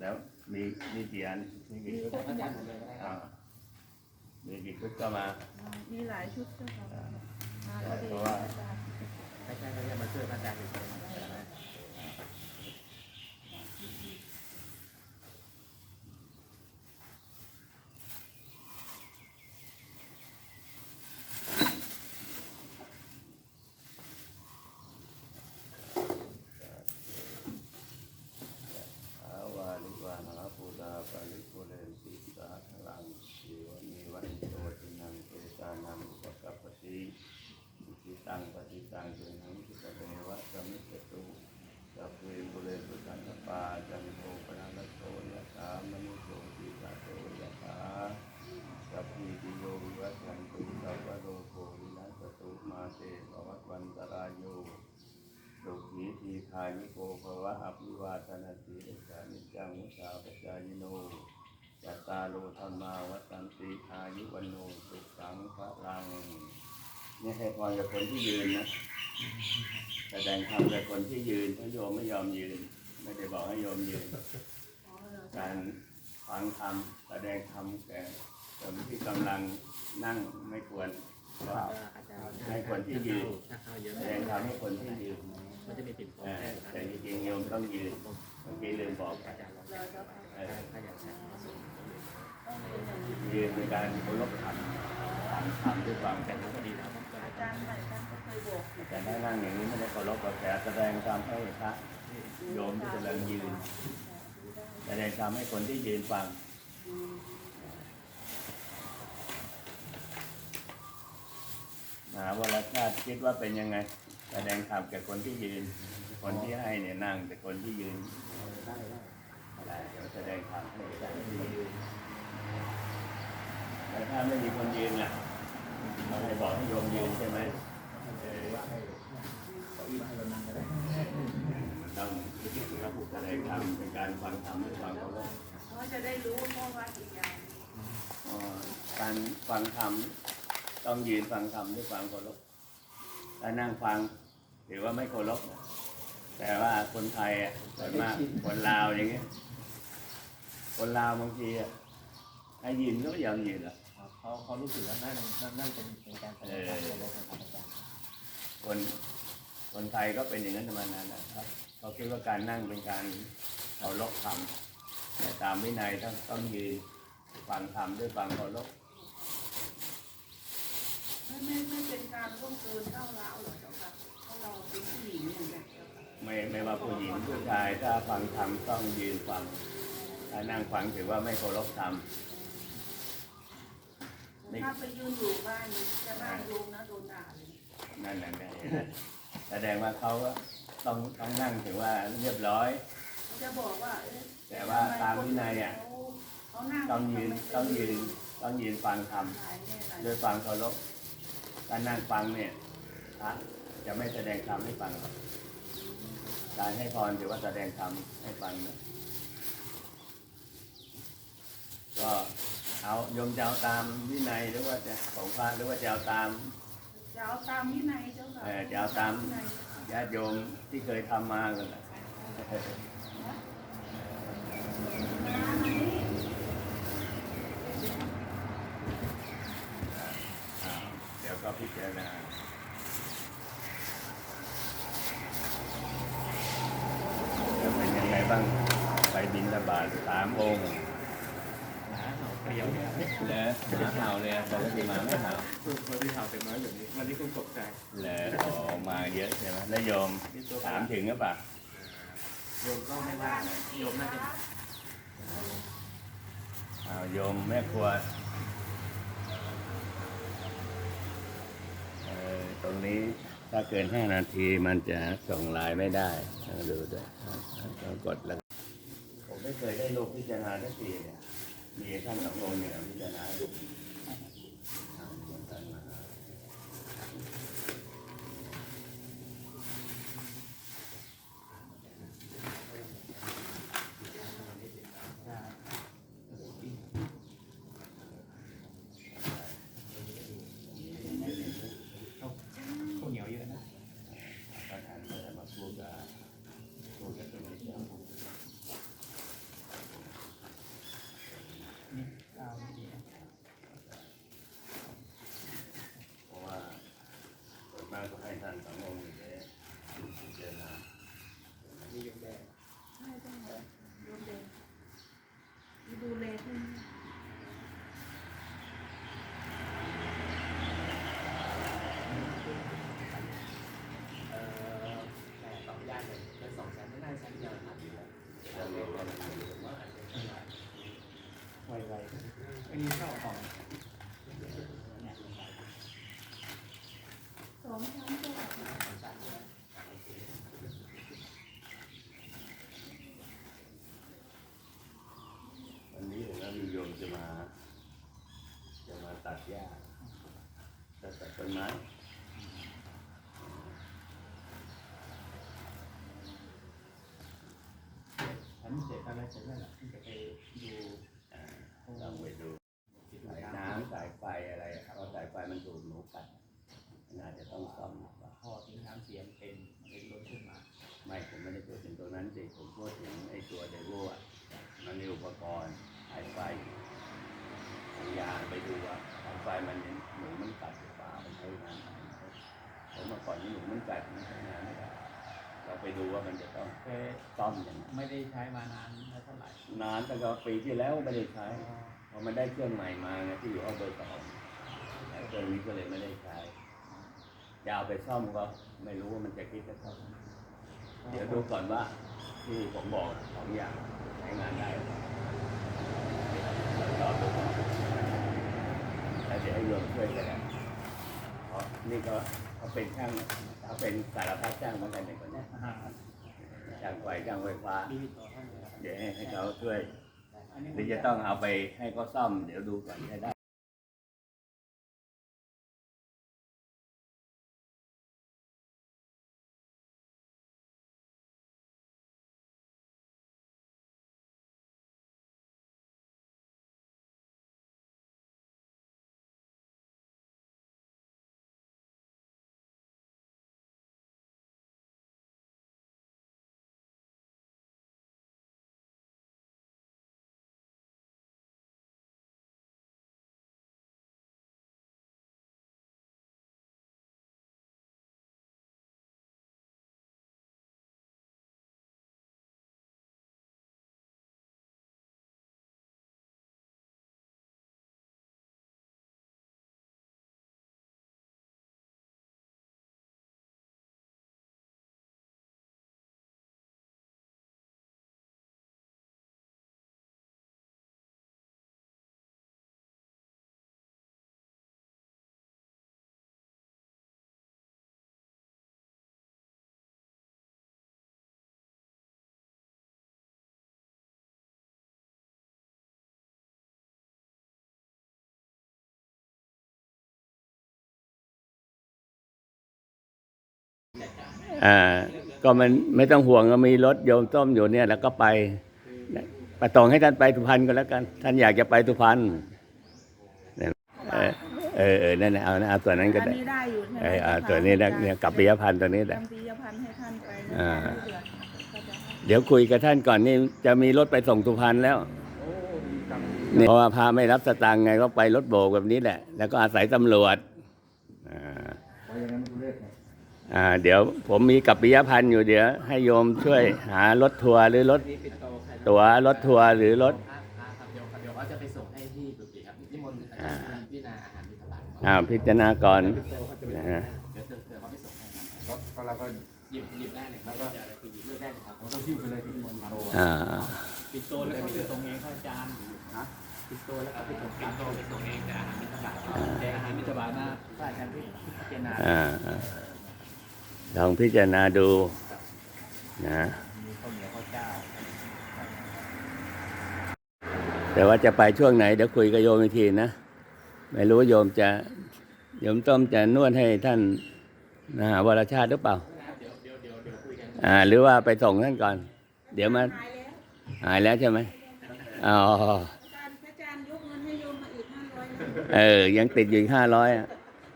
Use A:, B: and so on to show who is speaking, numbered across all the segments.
A: แล้วมีมีกี่อันมีกี่ชุด
B: อาจารย์หมดเลยก็ได้ค
A: อ่า
B: รับ
A: มีกี่ชุดก็มา
C: มีหลายชุดเจ้าค่ะ
A: อ่า
C: มาพอดี
A: เพราะว่า
C: อาจารย์
B: ไม่ใช่เขาเรียกมาช่วยพระอาจารย์เฉยๆ
A: อาวาลิวานาปูตาปาลิโกเลนติสาทลังสีวณีวันโตตินังเตตานังอุปกัปปติอิจิ ตังปฏิตังเจนังสุตเทวะสมิจตุสัพเพบุเรตุสังกปาจันโทปนัสโตยะถามนุโสติสาโตยะถาสัพพิติโยวิวัชชันตุสัพพะโลกโควินัสตุมาเตภวัตวันตรายโย สุขีทีคายุโกภวะอภิวาทนาสีริสานิจจังมุสาปจายโนจัตตาโลธรรมาวัตันติอายุวันโนสุขังพระลัง นี่ให้พรกับคนที่ยืนนะแสดงธรรมกับคนที่ยืนเพราโยมไม่ยอมยืน ไม่ได้บอกให้โยมยืน การฟังธรรมแสดงธรรมแก่คนที่กำลังนั่งไม่ควรเพราะให้คนที่ยืนแสดงธรรมให้คนที่ยืน
B: มันจะมีปิ่นโต
A: อ่า
B: แค่
A: แต่จริงๆโยมต้องยืนเมื่อกี้ลืมบอก
B: อาจารย์ยื
C: น
A: ในการเคารพธรรมฟังธรรมด้วยความ
B: แต่
A: แต่
B: รู้ก็ดี แล้วต้อง
C: อาจารย์ใหม่ท่านก็เคยบอกอยู่
A: แต่ถ้านั่งอย่างนี้ไม่ได้เคารพกับแต่แสดงธรรมให้พระโยมที่กำลังยืนแสดงธรรมให้คนที่ยืนฟังมหาวรชาติคิดว่าเป็นยังไง แสดงธรรมแก่คนที่ยืน คนที่ให้เนี่ยนั่ง แต่คนที่ยืนอะไรแสดงธรรมให้คนที่ยืนแล้วถ้าไม่มีคนยืนล่ะ เราให้บอกให้โยมยืนใช่ไหมเออ
B: ว่าให้เก้าอี้มาให้เรานั่งก็ได้
A: มันต้องแสดงธรรมเป็นการฟังธรรมให้ฟังเขาว่า
C: เขาจะได้รู้เพราะว่าอีกอย่าง
A: การฟังธรรมต้องยืนฟังธรรมด้วยความเคารพถ้านั่งฟังถือว่าไม่เคารพแต่ว่าคนไทยอะส่วนมากคนลาวอย่างเงี้ยคนลาวบางทีอะให้ยืนก็ไม่ยอมยืนหรอก
B: เขาเขารู้สึกว่านั่นนั่นเป็นเป็นการแสดงความเคารพของอาจารย์
A: คนคนไทยก็เป็นอย่างนั้นมานานนะครับเขาคิดว่าการนั่งเป็นการเคารพธรรมแต่ตามวินัยต้องต้องยืนฟังธรรมด้วยฟังเคารพ
C: ไม่ไม่ไม่เป็นการร่วมเกินเท่าเราหรอกเจ้าค่ะเพราะเราเป็นผู้หญิงอย่างเงี้ย
A: ไม่ไม่ว่าผู้หญิงผู้ชายถ้าฟังธรรมต้องยืนฟังถ้านั่งฟังถือว่าไม่เคารพธรรม
C: ถ้าไปยืนอยู่บ้านจะบ้านโยมนะโดนด่าเลย
A: นั่นแหละไงแสดงว่าเขาต้องต้องนั่งถือว่าเรียบร้อย
C: เขาจะบอกว่าเอ๊ะ
A: แต่ว่าตามวินัยอะ
C: เขานั่ง
A: ต้องยืนต้องยืนต้องยืนฟังธรรม
C: หลายแน่หลาย
A: ด้วยฟังเคารพการนั่งฟังเนี่ยพระจะไม่แสดงธรรมให้ฟังหรอกการให้พรถือว่าแสดงธรรมให้ฟังนะก็ เอาโยมจะเอาตามวินัยหรือว่าจะของพระหรือว่าจะเอาตาม
C: จะเอาตามวินัยเจ้าค่ะ
A: เออจะเอาตาม
C: วินัย
A: ญาติโยมที่เคยทำมากันแหละ
C: น้ำอันนี้
A: อ่าเดี๋ยวก็พิจารณาจะเป็นยังไงบ้างไปบินทบาทสามองค์
B: หนาเห่าเปรี้ยวเนี่ย
A: แล้ว หมาเห่าเลยปกติหมาไม่เห่า
B: วันที่เห่าเต็มน้อยอยู่นี้ วันนี้คุณตกใจ
A: แล้วออกมาเยอะใช่ไหมแล้วโยมถามถึงหรือเปล่า
B: โยมก็ไม่ว่านะโยมน่าจะ
A: อ้าวโยมแม่ครัวเออตรงนี้ถ้าเกินห้านาทีมันจะส่งไลน์ไม่ได้ต้องดูด้วยต้องกดแล้ว ผมไม่เคยได้ลูกพิจารณาสักทีเนี่ย มีท่านสององค์เนี่ยพิจารณา จะมา จะมาตัดหญ้าจะตัดต้นไม้
B: อันนี้เสร็จอะไรเสร็จแล้วล่ะที่จะไปดู
A: ดูว่ามันจะต้อง
B: แต่
A: ซ่อมยังไง
B: ไม่ได้ใช้มานานแล้วเท่าไหร่
A: นานตั้งแต่ปีที่แล้วไม่ได้ใช้พอมันได้เครื่องใหม่มาไงที่อยู่เอาเบอร์สองแล้วเครื่องนี้ก็เลยไม่ได้ใช้จะเอาไปซ่อมก็ไม่รู้ว่ามันจะคิดจะเท่าไหร่เดี๋ยวดูก่อนว่าที่ผมบอกสองอย่างใช้งานได้หรือเปล่าลองดูก่อนแล้วเดี๋ยวให้โยมช่วยกันนะเพราะนี่ก็เขาเป็นช่าง เขาเป็นสารพัดช่างเหมือนกันในคนเนี้ย
B: อ่า
A: ช่างไฟช่างไฟฟ้า
B: ดีต่อท่านเลยครับ
A: เดี๋ยวให้ให้เขาช่วย
B: อันนี้
A: หรือจะต้องเอาไปให้เขาซ่อม เดี๋ยวดูก่อนใช้ได้ อ่าก็มันไม่ต้องห่วงก็มีรถโยมต้มอยู่เนี่ย แล้วก็ไปประตองให้ท่านไปสุพรรณก็แล้วกัน ท่านอยากจะไปสุพรรณเนี่ยเออเออเออนั่นแหละเอานะเอาตัวนั้นก็
C: อัน
A: ได้
C: นี้ได้อยู่ใช่ไหม
A: เออเอาตัวนี้นะเนี่ยกับปิยพันธ์ตัวนี้แหละ
C: จำปียพันธ์ให้ท่านไป
A: อ่า
C: เดือนก็จะให้
A: เดี๋ยวคุยกับท่านก่อนนี่จะมีรถไปส่งสุพรรณแล้ว
B: โอ้ดีจัง
A: เนี่ยเพราะว่าพาไม่รับสตางค์ไงก็ไปรถโบกแบบนี้แหละ แล้วก็อาศัยตำรวจอ่า
B: เพราะ อย่างนั้นมันเลือกไง
A: อ่าเดี๋ยวผมมีกับปิยพันธ์อยู่เดี๋ยว ให้โยมช่วยหารถทัวร์หรือรถ
B: นี่ปิดโตใคร
A: ตั๋วรถทัวร์หรือรถ
B: ครับครับเดี๋ยวครับเดี๋ยวเขาจะไปส่งให้ที่กุฏิครับนิมนต์อาจารย์พิจารณาอาหารบิณฑบาตก่อน
A: อ่าพิจารณาก่อน
B: เดี๋ยวเขาจะไปส่ง
A: นะฮะ
B: เดี๋ยวเดี๋ยวเขาไปส่งให้ครับก็เราก็หยิบหยิบได้เลยครับก็หยิบเลือกได้เลยครับเราต้องหิ้วไปเลยที่นิมนต์ครับ
A: อ่า
B: ปิดโตแล้วก็ไปส่งเองครับอาจารย์นะปิดโตแล้วก็ไปส่งปิดโตไปส่งเองแต่อาหารบิณฑบาตแต่อาหารบิณฑบาตนะพระอาจารย์พิจารณา
A: อ่าอ่า ลองพิจารณาดูนะ
B: มีข้าวเหนียวข้าวเจ้า
A: แต่ว่าจะไปช่วงไหนเดี๋ยวคุยกับโยมอีกทีนะ ไม่รู้โยมจะโยมต้อมจะนวดให้ท่านนะวรชาติหรือเปล่า
B: เดี๋ยวเดี๋ยวเดี๋ยวเดี๋ยวคุยกัน
A: อ่า หรือว่าไปส่งท่านก่อน เดี๋ยวมา
C: หายแล้ว
A: หายแล้วใช่ไหมอ๋อ
C: อาจารย์อาจารย์ยกเงินให้โยมมาอีกห้าร้อยนะ
A: เออ ยังติดอยู่ห้าร้อย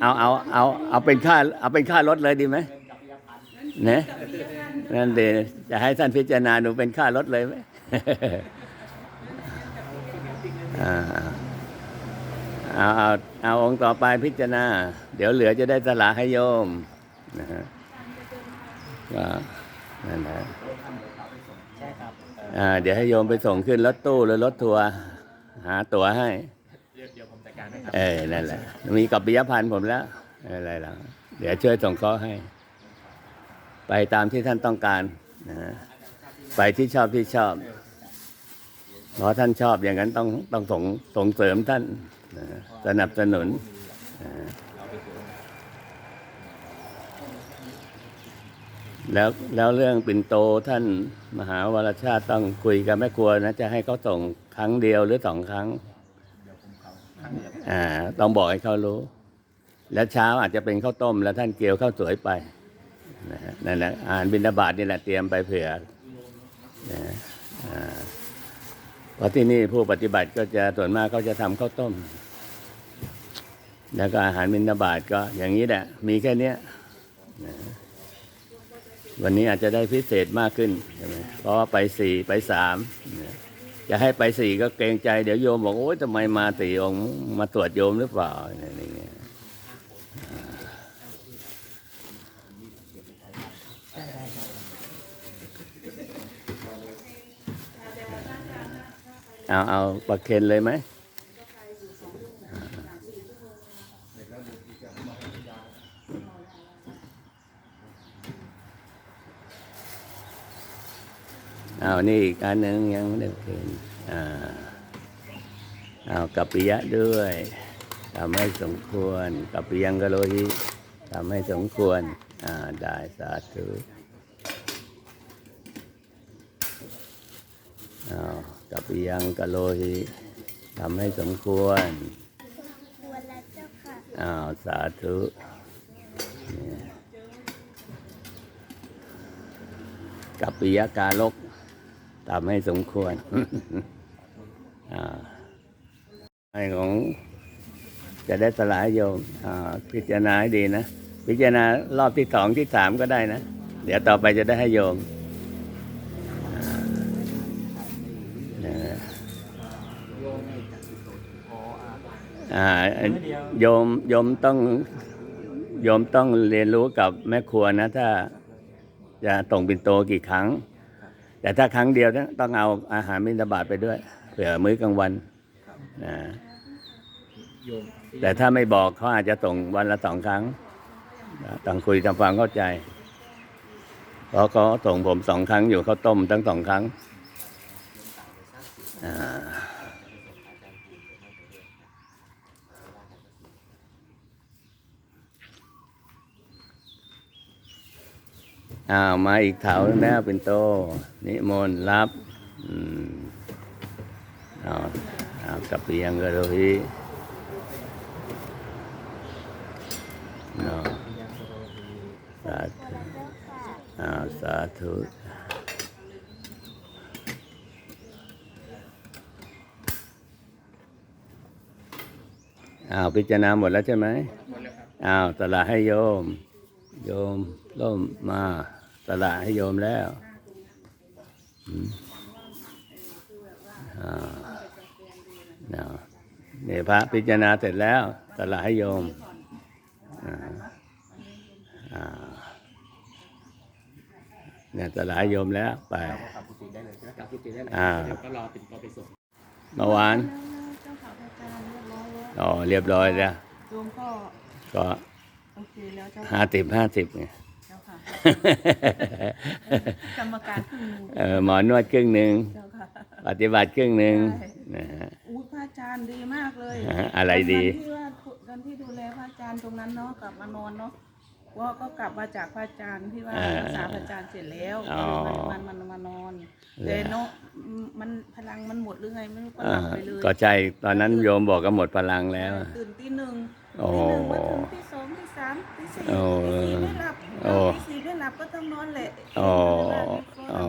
A: เอาเอาเอาเอาเป็นค่าเอาเป็นค่ารถเลยดีไหม
B: เป็ นกับพิยพันธ์
A: นะ
C: กับปียนั่
A: นเดี๋ยวจะให้ท่านพิจารณาดูเป็นค่ารถเลยไหมเอาเอาเอาองค์ต่อไปพิจารณา เดี๋ยวเหลือจะได้สละให้โยมนะฮะก็นั่นแหละ
B: ใช่ครับ
A: อ่าเดี๋ยวให้โยมไปส่งขึ้นรถตู้หรือรถทัวร์หาตั๋วให้
B: เดี๋ยวผมจัดการให้ครับ
A: เออนั่นแหละมีกับปิยพันธ์ผมแล้วอะไรแล้วเดี๋ยวช่วยส่งข้อให้ ไปตามที่ท่านต้องการนะไปที่ชอบที่ชอบเพราะท่านชอบอย่างนั้นต้องต้องส่งส่งเสริมท่านนะสนับสนุนแล้วแล้วเรื่องปิ่นโตท่านมหาวรชาติต้องคุยกับแม่ครัวนะจะให้เขาส่งครั้งเดียวหรือสองครั้งอ่าต้องบอกให้เขารู้ แล้วเช้าอาจจะเป็นข้าวต้ม แล้วท่านเกี่ยวข้าวสวยไป นะนั่นแหละอาหารบิณฑบาตนี่แหละเตรียมไปเผื่อนะอ่าเพราะที่นี่ผู้ปฏิบัติก็จะส่วนมากเขาจะทำข้าวต้ม แล้วก็อาหารบิณฑบาตก็อย่างนี้แหละ มีแค่เนี้ยนะวันนี้อาจจะได้พิเศษมากขึ้นใช่ไหมเพราะว่าไปสี่ไปสามจะให้ไปสี่ก็เกรงใจ เดี๋ยวโยมบอกโอ๊ยทำไมมาสี่องค์มาตรวจโยมหรือเปล่าอะไรอย่างเงี้ย เอาเอาประเคนเลยไหมเอานี่อีกอันหนึ่งยังไม่ได้ประเคนอ่าเอากัปปิยะด้วยทำให้สมควรกัปปิยังกโลหิทำให้สมควรอ่าได้สาธุเอา กัปปิยังกะโลหิทำให้สมควร
D: ควรแล้วเจ้าค่ะ
A: อ้าวสาธุนี่กับปิยกาลกทำให้สมควรอ่าให้ของจะได้สลายโยมอ่าพิจารณาให้ดีนะ พิจารณารอบที่สองที่สามก็ได้นะ เดี๋ยวต่อไปจะได้ให้โยมอ่านะ
B: โยมให้จัดกุศลขออา
A: อ่า โยมโยมต้องโยมต้องเรียนรู้กับแม่ครัวนะ ถ้าจะส่งปิ่นโตกี่ครั้ง แต่ถ้าครั้งเดียวเนี่ยต้องเอาอาหารมินบาตไปด้วยเผื่อมื้อกลางวันนะ
B: โยม
A: แต่ถ้าไม่บอกเขาอาจจะส่งวันละสองครั้งนะต้องคุยทำความเข้าใจเพราะเขาส่งผมสองครั้งอยู่เขาต้มทั้งสองครั้งอ่า อ้าวมาอีกแถวแล้วเป็นโต นิมนต์รับอืมเอาเอากลับไปยังกระโดฮีเนาะสาธุ
D: เอ้า
A: วสาธุอ้าวพิจารณาหมดแล้วใช่ไหม
B: หมดแล้วครับ
A: อ้าวสละให้โยม โยมร่มมา สละให้โยมแล้วอืมอ่าเนาะเนี่ยพระพิจารณาเสร็จแล้วสละให้โยมอ่าอ่าเนี่ยสละให้โยมแล้วไป
B: กลับกุฏิได้เลยใช่ไหมกลับกุฏิได้เลย
A: อ่า
B: เดี๋ยวก็รอติดต่อไปส่ง
A: เมื่อวาน
C: เจ้าค่ะอาจารย์เรียบร้อยแล้ว
A: อ๋อเรียบร้อยแล้ว
C: โยมก็
A: ก็
C: โอเคแล้วเจ้า
A: ห้าสิบห้าสิบไง
C: เจ้าค่ะ กรรมการครึ่งหนึ่ง
A: เออหมอนวดครึ่งหนึ่ง
C: เจ้าค่ะ
A: ปฏิบัติครึ่งหนึ่ง
C: ใช่
A: นะฮะ
C: อู้พระอาจารย์ดีมากเลย
A: ฮะอะไรดี
C: ตอนที่ว่าตอนที่ดูแลพระอาจารย์ตรงนั้นเนาะกลับมานอนเนาะว่าก็กลับมาจากพระอาจารย์ที่ว่า
A: อ่า
C: รักษาพระอาจารย์เสร็จแล้ว
A: อ๋อ
C: มันมันมันมานอน
A: เหรอ
C: แต่เนาะมันพลังมันหมดหรือไงไม่รู้ก็ห
A: อ่า
C: ลับไปเลย
A: ก็ใช่ตอนนั้นโยมบอกก็หมดพลังแล้ว
C: ตื่นตีหนึ่ง
A: โอ้
C: ตีหนึ่งมาถึงตีสองตีสามตีสี่
A: โอ้
C: ตีสี่ไม่หลับ
A: โอ้
C: ตีสี่ไม่หลับก็ต้องนอนแหละ
A: อ๋ออ๋อ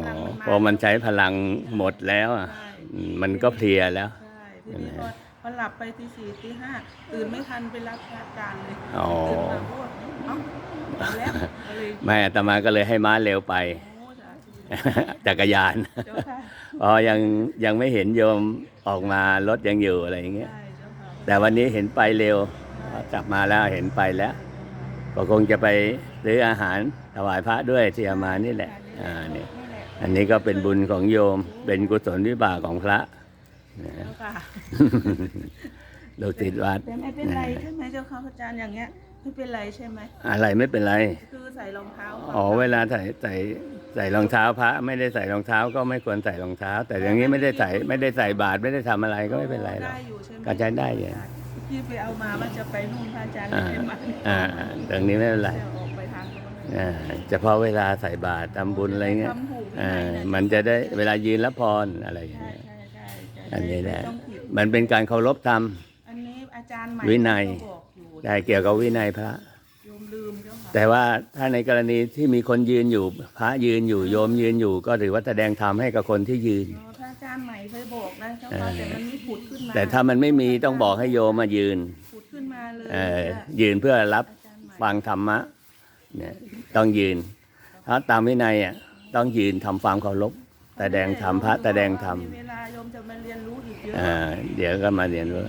A: พอมันใช้พลังหมดแล้วอะอืมมันก็เพลียแล้ว
C: ใช่ทีนี้พอพอหลับไปตีสี่ตีห้าตื่นไม่ทันไปรับพระอาจารย์เลย
A: อ๋อ
C: ตื่นมาพวกเอ้าเอาแล้วก็เลย
A: ไม่อาตมาก็เลยให้ม้าเร็วไป
C: โอ้จ้ะ
A: จักรยาน
C: เจ้าค่ะ
A: พอยังยังไม่เห็นโยมออกมารถยังอยู่อะไรอย่างเงี้ย
C: ใช่เจ้าค่ะ
A: แต่วันนี้เห็นไปเร็ว กลับมาแล้วเห็นไปแล้ว ก็คงจะไปซื้ออาหารถวายพระด้วยที่เอามานี่แหละอ่านี่
C: นี่แหละ
A: อันนี้ก็เป็นบุญของโยม เป็นกุศลวิบากของพระนะ
C: เจ้าค่ะ
A: ลูกศิษย์วัด
C: แต่ไม่เป็นไรใช่ไหมเจ้าค่ะพระอาจารย์อย่างเงี้ยไม่เป็นไรใช่ไหม
A: อะไรไม่เป็นไร
C: คือใส่รองเท้า
A: อ๋อเวลาใส่ใส่ใส่รองเท้าพระ ไม่ได้ใส่รองเท้าก็ไม่ควรใส่รองเท้า แต่อย่างนี้ไม่ได้ใส่ไม่ได้ใส่บาตรไม่ได้ทำอะไรก็ไม่เป็นไรหรอก
C: ได้อยู่ใช่ไหม
A: ก็ใช้ได้อยู่
C: ที่ไปเอามาว่าจะไปนู่นพระอาจารย์
A: อ่า
C: ไม่มา
A: อ่าตรงนี้ไม่เป็นไร
C: จะออกไปทางนู้น
A: อ่าเฉพาะเวลาใส่บาตรทำบุญอะไรเงี้ย
C: ทำถูก
A: อ่า
C: วิยเย
A: มันจะได้เวลายืนรับพรอะไรอย่าง
C: ใช่
A: เงี้ย
C: ใช่ใช่ใช่
A: อันนี้แหละ
C: ไม่ต้องผิด
A: มันเป็นการเคารพธรรม
C: อันนี้อาจารย์ใหม่
A: วินัย
C: ก็บอกอยู่
A: ได้เกี่ยวกับวินัยพระ
C: โยมลืมเจ้าค่ะ
A: แต่ว่าถ้าในกรณีที่มีคนยืนอยู่ พระยืนอยู่โยมยืนอยู่ ก็ถือว่าแสดงธรรมให้กับคนที่ยืน
C: อ๋อ ใหม่เคยบอกนะเจ้าค่ะแต่มันไม่ผุดขึ้นมา
A: แต่ถ้ามันไม่มีต้องบอกให้โยมมายืน
C: ผุดขึ้นมาเลย
A: เออ
C: ว่า
A: ยืนเพื่อรับ
C: อาจารย์ใหม่
A: ฟังธรรมะเนี่ยต้องยืนถ้าตามวินัยอะต้องยืนทำความเคารพแสดงธรรมพระแสดงธรรม
C: เวลาโยมจะมาเรียนรู้อีกเยอะ
A: อ่าเดี๋ยวก็มาเรียนรู้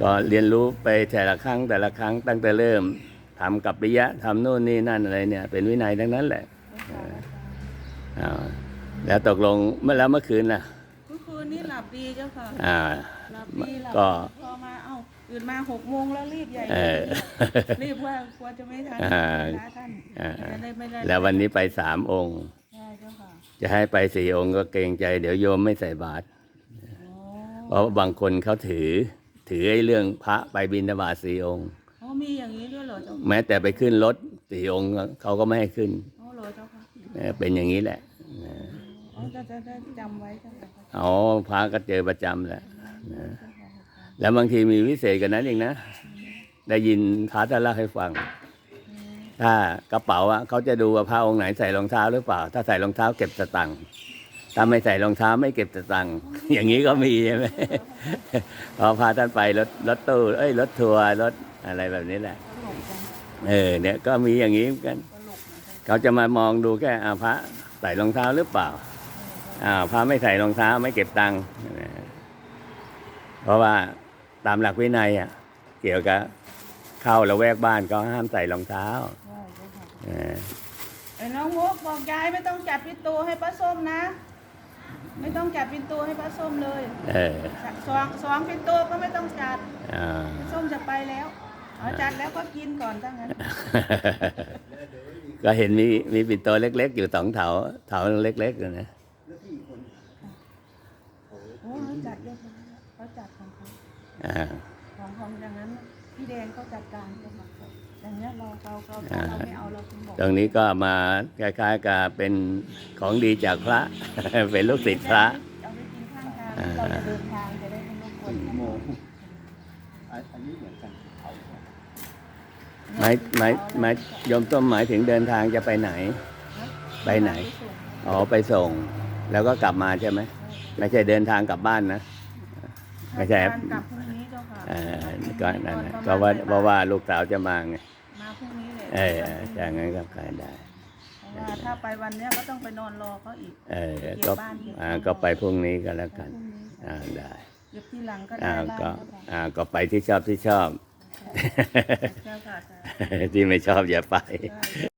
A: ก็เรียนรู้ไปแต่ละครั้งแต่ละครั้งตั้งแต่เริ่มทำกับปิยะทำโน่นนี่นั่นอะไรเนี่ย เป็นวินัยทั้งนั้นแหละอ่า แล้วตกลงเมื่อแล้วเมื่อคืนล่ะ
C: เมื่อคืนนี่หลับดีเจ้าค่ะ
A: อ่า
C: หลับดีหลับ
A: ก็
C: พอมาเอ้าตื่นมาหกโมงแล้วรีบใหญ่
A: เออ
C: รีบว่ากลัวจะไม่ทัน
A: อ่า
C: พระท่าน
A: อ่า
C: จะได้ไม่ได้
A: แล้ววันนี้ไปสามองค์
C: ใช่เจ้าค่ะ
A: จะให้ไปสี่องค์ก็เกรงใจ เดี๋ยวโยมไม่ใส่บาตร
C: อ๋อ
A: เพราะบางคนเขาถือ ถือไอ้เรื่องพระไปบิณฑบาตสี่องค์
C: อ๋อมีอย่างนี้ด้วยเหรอเจ้าค่ะ
A: แม้แต่ไปขึ้นรถสี่องค์เขาก็ไม่ให้ขึ้น
C: อ๋อเหรอเจ้าค่ะ
A: เออเป็นอย่างนี้แหละ
C: อ๋อจะได้จำไว้จ้าค่ะ
A: อ๋อพระก็เจอประจำแหละนะแล้วบางทีมีวิเศษกว่านั้นเองนะ ได้ยินพระท่านเล่าให้ฟัง ถ้ากระเป๋าอะเขาจะดูว่าพระองค์ไหนใส่รองเท้าหรือเปล่า ถ้าใส่รองเท้าเก็บสตังค์ถ้าไม่ใส่รองเท้าไม่เก็บสตังค์ อย่างนี้ก็มีใช่ไหมพอพาท่านไปรถรถตู้เอ้ยรถทัวร์รถอะไรแบบนี้แหละ เออเนี่ยก็มีอย่างนี้เหมือนกัน เขาจะมามองดูแค่อาพระใส่รองเท้าหรือเปล่า อ่าพระไม่ใส่รองเท้าไม่เก็บตังค์เพราะว่าตามหลักวินัยอะ เกี่ยวกับเข้าละแวกบ้านก็ห้ามใส่รองเท้า
C: ใช่เจ้าค่ะ
A: เออ
C: ไอ้น้องมุกบอกยายไม่ต้องจัดปินโตให้ป้าส้มนะ ไม่ต้องจัดปินโตให้ป้าส้มเลย
A: เออ
C: สองสองปินโตก็ไม่ต้องจัด
A: อ่า
C: ป้าส้มจะไปแล้วเอาจัดแล้วก็กินก่อนถ้างั้น
A: ก็เห็นมีมีปิ่นโตเล็ก ๆ อยู่สองเถาเถาเล็กๆอยู่นะ
C: โอ้เขา จัดเรียบร้อยแล้วเขาจัดของเขา
A: อ่า
C: ของของอย่างนั้นพี่แดงเขาจัดการกันหมดเลยอย่างเนี้ยเราเราเราถ้าเราไม่เอาเราคุณบอก
A: ตรงนี้ก็มาคล้ายๆกับเป็นของดีจากพระ เป็นลูกศิษย์พระ
C: เอาไปกินข้างทางเราจะเดินทางจะได้ไม่รบกวนเขา
B: โมงอันนี้เหมือนกันเอา
A: หมายหมายหมายโยมต้มหมายถึงเดินทางจะไปไหน ไปไหน อ๋อ ไปส่ง แล้วก็กลับมาใช่ไหม ไม่ใช่เดินทางกลับบ้านนะไม่ใช่
C: กลับพรุ่งนี้เจ้าค่ะ
A: เออก็นั่นนะเพราะว่าเพราะว่าลูกสาวจะมาไง
C: มาพรุ่งนี้เลย
A: เอออย่างนั้นก็ขายได้
C: เพราะว่าถ้าไปวันเนี้ยก็ต้องไปนอนรอเขาอีก
A: เออก็อ่าก็ไปพรุ่งนี้ก็แล้วกัน
C: พรุ่งนี้
A: อ่าได้
C: เก็บที่หลังก็ได้
A: อ่า
C: บ้าง
A: ก็
C: เจ้าค่ะ
A: อ่าก็ไปที่ชอบที่ชอบ
C: เจ้าค่ะใช่
A: ที่ไม่ชอบอย่าไป
C: ใช่